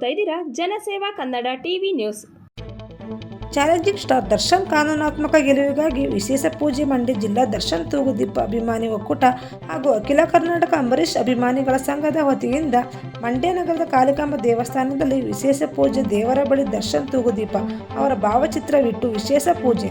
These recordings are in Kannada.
ನೋಡ್ತಾ ಇದ್ದೀರಾ? Janaseva Kannada TV news. Challenging star Darshan ಕಾನೂನಾತ್ಮಕ ಗೆಲುವಿಗಾಗಿ ವಿಶೇಷ ಪೂಜೆ ಮಂಡಿ ಜಿಲ್ಲಾ ದರ್ಶನ್ ತೂಗುದೀಪ ಅಭಿಮಾನಿ ಒಕ್ಕೂಟ ಹಾಗೂ ಅಖಿಲ ಕರ್ನಾಟಕ ಅಂಬರೀಷ್ ಅಭಿಮಾನಿಗಳ ಸಂಘದ ವತಿಯಿಂದ ಮಂಡ್ಯ ನಗರದ ಕಾಲಿಕಾಂಬ ದೇವಸ್ಥಾನದಲ್ಲಿ ವಿಶೇಷ ಪೂಜೆ ದೇವರ ಬಳಿ ದರ್ಶನ್ ತೂಗುದೀಪ ಅವರ ಭಾವಚಿತ್ರವಿಟ್ಟು ವಿಶೇಷ ಪೂಜೆ.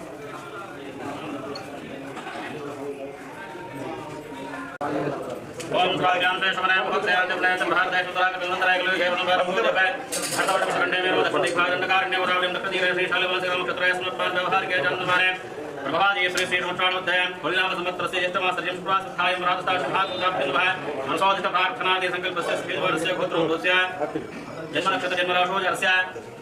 ओम स्वागांते समने भक्तयाते प्रणयते भारते सुतराक बिलंतराय गलो केवलम भारमुदे पे भटवट संडे में वदसंदि भागंत कारण्य वरावलिम तकदीरे श्री शालवल श्रीराम क्षत्रय स्मत्पाद व्यवहार के जन्म माने ब्रह्मादीश्वरी श्रीमोक्षाणोध्यायम् कुल्लामसमत्रस्य ज्येष्ठमासर्यं सुप्रासस्थायं राजताशुभागुदाभिन्वः मनसोदितप्रार्थनादि सङ्कल्पस्य स्वीवर्णस्य गोत्रोभूस्य जन्मनक्षत्रजन्मराशोजरस्य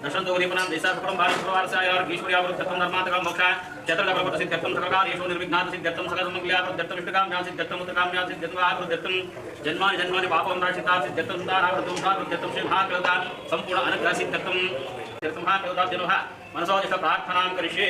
दशन्तोगरीपनां देशासुपुरं भारतपुरवारस्यायार्गीश्वर्यावृद्धत्वं धर्मान्तकं मोक्ष चतुर्लभप्रसिद्ध्यर्थं सकलादेशो निर्विघ्नासिद्ध्यर्थं सकलमङ्गल्यावृद्धत्वमिष्टकाम्यां सिद्ध्यर्थं सिद्ध्यत्वावृद्धत्वं जन्मानि जन्मानि पापं राशिता सिद्ध्यर्थं सुतानावृद्धं सावृद्धत्वं श्रीमहाकृता सम्पूर्ण अनुग्रहसिद्ध्यर्थं तीर्थमहाकृता जनः मनसोदिष्ट प्रार्थनां करिष्ये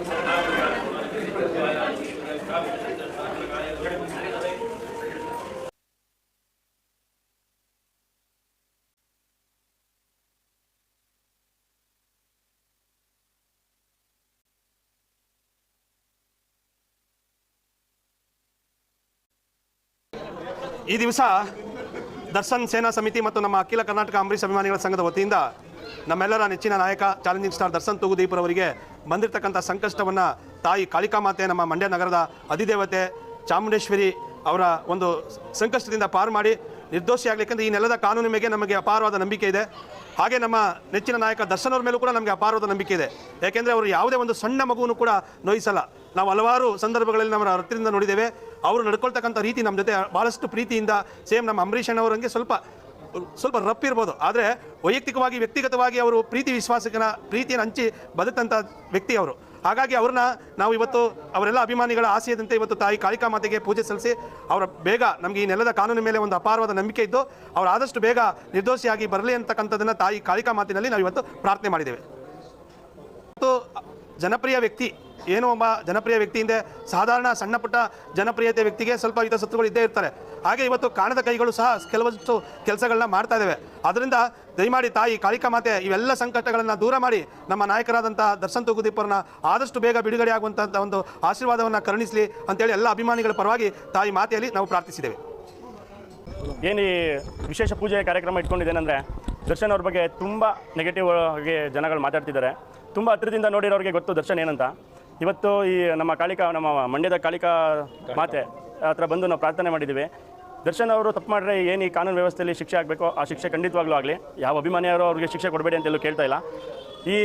ಈ ದಿವಸ ದರ್ಶನ್ ಸೇನಾ ಸಮಿತಿ ಮತ್ತು ನಮ್ಮ ಅಖಿಲ ಕರ್ನಾಟಕ ಅಂಬರೀಷ್ ಅಭಿಮಾನಿಗಳ ಸಂಘದ ವತಿಯಿಂದ ನಮ್ಮೆಲ್ಲರ ನೆಚ್ಚಿನ ನಾಯಕ, ಚಾಲೆಂಜಿಂಗ್ ಸ್ಟಾರ್ ದರ್ಶನ್ ತೂಗುದೀಪರವರಿಗೆ ಬಂದಿರತಕ್ಕಂಥ ಸಂಕಷ್ಟವನ್ನು ತಾಯಿ ಕಾಳಿಕಾ ಮಾತೆ ನಮ್ಮ ಮಂಡ್ಯ ನಗರದ ಅಧಿದೇವತೆ ಚಾಮುಂಡೇಶ್ವರಿ ಅವರ ಒಂದು ಸಂಕಷ್ಟದಿಂದ ಪಾರು ಮಾಡಿ ನಿರ್ದೋಷಿ ಆಗಲಿಕ್ಕಂದ್ರೆ ಈ ನೆಲದ ಕಾನೂನು ಮೇಲೆ ನಮಗೆ ಅಪಾರವಾದ ನಂಬಿಕೆ ಇದೆ. ಹಾಗೆ ನಮ್ಮ ನೆಚ್ಚಿನ ನಾಯಕ ದರ್ಶನ್ ಅವ್ರ ಮೇಲೂ ಕೂಡ ನಮಗೆ ಅಪಾರವಾದ ನಂಬಿಕೆ ಇದೆ. ಯಾಕೆಂದರೆ ಅವರು ಯಾವುದೇ ಒಂದು ಸಣ್ಣ ಮಗುವನ್ನು ಕೂಡ ನೋಯಿಸಲ್ಲ. ನಾವು ಹಲವಾರು ಸಂದರ್ಭಗಳಲ್ಲಿ ನಮ್ಮ ಹತ್ತಿರದಿಂದ ನೋಡಿದ್ದೇವೆ. ಅವರು ನಡ್ಕೊಳ್ತಕ್ಕಂಥ ರೀತಿ ನಮ್ಮ ಜೊತೆ ಭಾಳಷ್ಟು ಪ್ರೀತಿಯಿಂದ ಸೇಮ್ ನಮ್ಮ ಅಂಬರೀಷ್ ಅಣ್ಣವರಂಗೆ ಸ್ವಲ್ಪ ಸ್ವಲ್ಪ ರಫ್ ಇರ್ಬೋದು. ಆದರೆ ವೈಯಕ್ತಿಕವಾಗಿ, ವ್ಯಕ್ತಿಗತವಾಗಿ ಅವರು ಪ್ರೀತಿ ವಿಶ್ವಾಸಕನ, ಪ್ರೀತಿಯನ್ನು ಹಂಚಿ ಬದುಕಂಥ ವ್ಯಕ್ತಿ ಅವರು. ಹಾಗಾಗಿ ಅವ್ರನ್ನ ನಾವು ಇವತ್ತು ಅವರೆಲ್ಲ ಅಭಿಮಾನಿಗಳ ಆಸೆಯದಂತೆ ಇವತ್ತು ತಾಯಿ ಕಾಳಿಕಾ ಮಾತೆಗೆ ಪೂಜೆ ಸಲ್ಲಿಸಿ ಅವರ ಬೇಗ ನಮಗೆ ಈ ನೆಲದ ಕಾನೂನಿನ ಮೇಲೆ ಒಂದು ಅಪಾರವಾದ ನಂಬಿಕೆ ಇದ್ದು ಅವರು ಆದಷ್ಟು ಬೇಗ ನಿರ್ದೋಷಿಯಾಗಿ ಬರಲಿ ಅಂತಕ್ಕಂಥದ್ದನ್ನು ತಾಯಿ ಕಾಳಿಕಾ ಮಾತಿನಲ್ಲಿ ನಾವು ಇವತ್ತು ಪ್ರಾರ್ಥನೆ ಮಾಡಿದ್ದೇವೆ. ಮತ್ತು ಜನಪ್ರಿಯ ವ್ಯಕ್ತಿ ಏನೋ ಒಬ್ಬ ಜನಪ್ರಿಯ ವ್ಯಕ್ತಿಯಿಂದ ಸಾಧಾರಣ ಸಣ್ಣ ಪುಟ್ಟ ಜನಪ್ರಿಯತೆ ವ್ಯಕ್ತಿಗೆ ಸ್ವಲ್ಪ ಹಿತಶತ್ರುಗಳು ಇದ್ದೇ ಇರ್ತಾರೆ. ಹಾಗೆ ಇವತ್ತು ಕಾಣದ ಕೈಗಳು ಸಹ ಕೆಲವಷ್ಟು ಕೆಲಸಗಳನ್ನ ಮಾಡ್ತಾ ಇದ್ದಾವೆ ಅದರಿಂದ ದಯಮಾಡಿ ತಾಯಿ ಕಾಳಿಕಾ ಮಾತೆ, ಇವೆಲ್ಲ ಸಂಕಟಗಳನ್ನು ದೂರ ಮಾಡಿ ನಮ್ಮ ನಾಯಕರಾದಂಥ ದರ್ಶನ್ ತೂಗುದೀಪರನ್ನ ಆದಷ್ಟು ಬೇಗ ಬಿಡುಗಡೆ ಆಗುವಂಥ ಒಂದು ಆಶೀರ್ವಾದವನ್ನು ಕರುಣಿಸಲಿ ಅಂತೇಳಿ ಎಲ್ಲ ಅಭಿಮಾನಿಗಳ ಪರವಾಗಿ ತಾಯಿ ಮಾತೆಯಲ್ಲಿ ನಾವು ಪ್ರಾರ್ಥಿಸಿದ್ದೇವೆ. ಏನು ಈ ವಿಶೇಷ ಪೂಜೆ ಕಾರ್ಯಕ್ರಮ ಇಟ್ಕೊಂಡಿದ್ದೇನೆಂದರೆ ದರ್ಶನ್ ಅವ್ರ ಬಗ್ಗೆ ತುಂಬ ನೆಗೆಟಿವ್ ಆಗಿ ಜನಗಳು ಮಾತಾಡ್ತಿದ್ದಾರೆ. ತುಂಬ ಹತ್ತಿರದಿಂದ ನೋಡಿರೋರಿಗೆ ಗೊತ್ತು ದರ್ಶನ್ ಏನಂತ. ಇವತ್ತು ಈ ನಮ್ಮ ಕಾಳಿಕಾ ನಮ್ಮ ಮಂಡ್ಯದ ಕಾಳಿಕಾ ಮಾತೆ ಹತ್ರ ಬಂದು ನಾವು ಪ್ರಾರ್ಥನೆ ಮಾಡಿದ್ದೀವಿ. ದರ್ಶನ್ ಅವರು ತಪ್ಪು ಮಾಡಿದ್ರೆ ಏನು ಈ ಕಾನೂನು ವ್ಯವಸ್ಥೆಯಲ್ಲಿ ಶಿಕ್ಷೆ ಆಗಬೇಕು ಆ ಶಿಕ್ಷೆ ಖಂಡಿತವಾಗ್ಲೂ ಆಗಲಿ. ಯಾವ ಅಭಿಮಾನಿಯವರು ಅವ್ರಿಗೆ ಶಿಕ್ಷೆ ಕೊಡಬೇಡಿ ಅಂತೆಲ್ಲೂ ಕೇಳ್ತಾ ಇಲ್ಲ. ಈ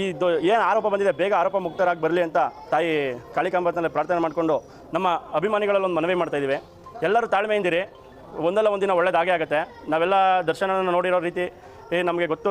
ಈ ದೊ ಏನು ಆರೋಪ ಬಂದಿದೆ ಬೇಗ ಆರೋಪ ಮುಕ್ತರಾಗಿ ಬರಲಿ ಅಂತ ತಾಯಿ ಕಾಳಿಕಾಂಬತ್ನಲ್ಲಿ ಪ್ರಾರ್ಥನೆ ಮಾಡಿಕೊಂಡು ನಮ್ಮ ಅಭಿಮಾನಿಗಳಲ್ಲಿ ಒಂದು ಮನವಿ ಮಾಡ್ತಾ ಇದ್ದೀವಿ. ಎಲ್ಲರೂ ತಾಳ್ಮೆಯಿಂದಿರಿ. ಒಂದಲ್ಲ ಒಂದಿನ ಒಳ್ಳೇದಾಗೇ ಆಗುತ್ತೆ. ನಾವೆಲ್ಲ ದರ್ಶನವನ್ನು ನೋಡಿರೋ ರೀತಿ ನಮಗೆ ಗೊತ್ತು